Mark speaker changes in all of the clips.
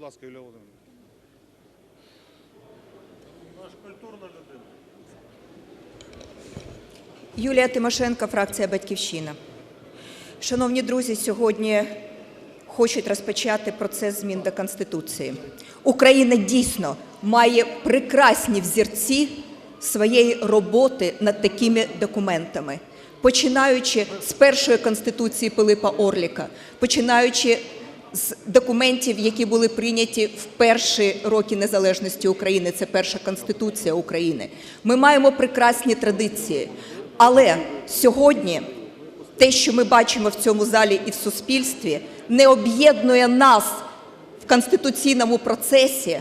Speaker 1: Будь ласка, Юлія Володимирівна.
Speaker 2: Наш культурна людина.
Speaker 3: Юлія Тимошенко, фракція Батьківщина. Шановні друзі, сьогодні хочуть розпочати процес змін до Конституції. Україна дійсно має прекрасні взірці своєї роботи над такими документами, починаючи з першої конституції Пилипа Орліка, починаючи з документів, які були прийняті в перші роки незалежності України. Це перша конституція України. Ми маємо прекрасні традиції. Але сьогодні те, що ми бачимо в цьому залі і в суспільстві, не об'єднує нас в конституційному процесі,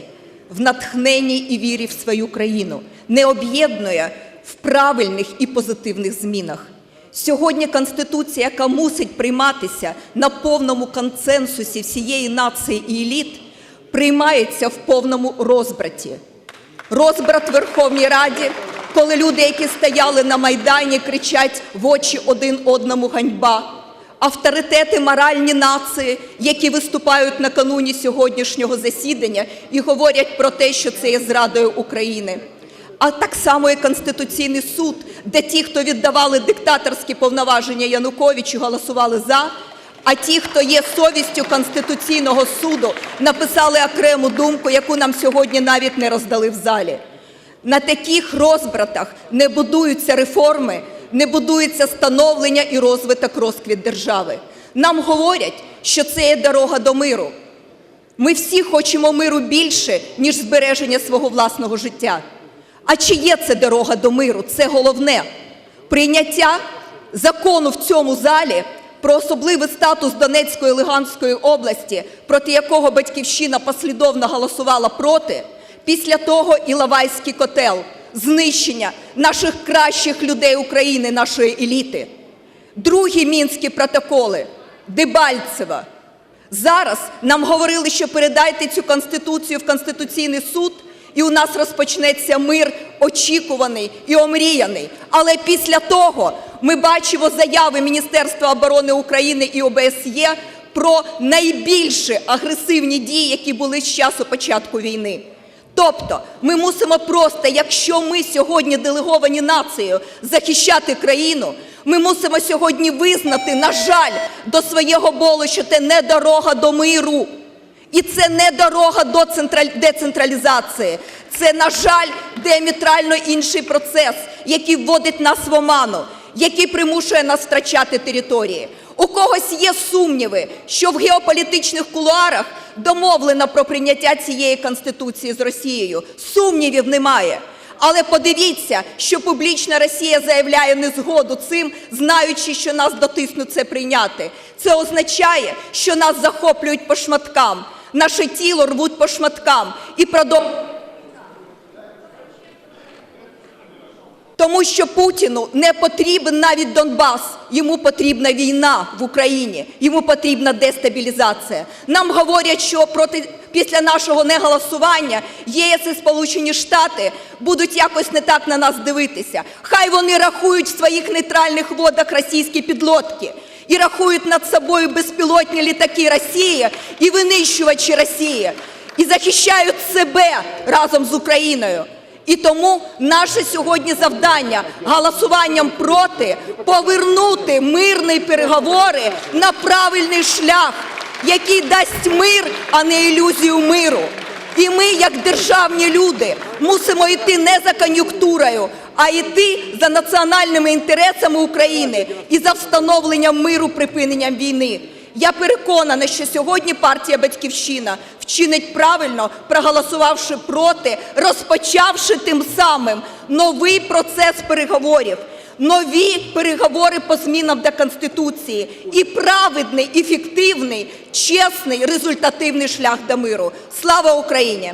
Speaker 3: в натхненні і вірі в свою країну, не об'єднує в правильних і позитивних змінах. Сьогодні Конституція, яка мусить прийматися на повному консенсусі всієї нації і еліт, приймається в повному розбраті. Розбрат в Верховній Раді, коли люди, які стояли на Майдані, кричать в очі один одному ганьба. Авторитети моральні нації, які виступають накануні сьогоднішнього засідання і говорять про те, що це є зрадою України. А так само і Конституційний суд, де ті, хто віддавали диктаторські повноваження Януковичу, голосували за. А ті, хто є совістю Конституційного суду, написали окрему думку, яку нам сьогодні навіть не роздали в залі. На таких розбратах не будуються реформи, не будується становлення і розвиток розквіт держави. Нам говорять, що це є дорога до миру. Ми всі хочемо миру більше, ніж збереження свого власного життя. А чи є це дорога до миру? Це головне. Прийняття закону в цьому залі про особливий статус Донецької і Луганської області, проти якого батьківщина послідовно голосувала проти, після того Іловайський котел, знищення наших кращих людей України, нашої еліти. Другі мінські протоколи Дебальцева. Зараз нам говорили, що передайте цю конституцію в Конституційний суд, і у нас розпочнеться мир очікуваний і омріяний. Але після того ми бачимо заяви Міністерства оборони України і ОБСЄ про найбільші агресивні дії, які були з часу початку війни. Тобто ми мусимо просто, якщо ми сьогодні делеговані нацією захищати країну, ми мусимо сьогодні визнати, на жаль, до свого болу, що це не дорога до миру. І це не дорога до децентралізації. Це, на жаль, діаметрально інший процес, який вводить нас в оману, який примушує нас втрачати території. У когось є сумніви, що в геополітичних кулуарах домовлено про прийняття цієї конституції з Росією. Сумнівів немає. Але подивіться, що публічна Росія заявляє незгоду цим, знаючи, що нас дотиснуть це прийняти. Це означає, що нас захоплюють по шматкам, наше тіло рвуть по шматкам і продовжують. Тому що Путіну не потрібен навіть Донбас, йому потрібна війна в Україні, йому потрібна дестабілізація. Нам говорять, що проти після нашого неголосування ЄС і Сполучені Штати будуть якось не так на нас дивитися. Хай вони рахують в своїх нейтральних водах російські підлодки і рахують над собою безпілотні літаки Росії і винищувачі Росії, і захищають себе разом з Україною. І тому наше сьогодні завдання голосуванням проти повернути мирні переговори на правильний шлях, який дасть мир, а не ілюзію миру. І ми, як державні люди, мусимо йти не за кон'юнктурою, а йти за національними інтересами України і за встановленням миру, припиненням війни. Я переконана, що сьогодні партія Батьківщина вчинить правильно, проголосувавши проти, розпочавши тим самим новий процес переговорів, нові переговори по змінам до Конституції і праведний, ефективний, чесний, результативний шлях до миру. Слава Україні!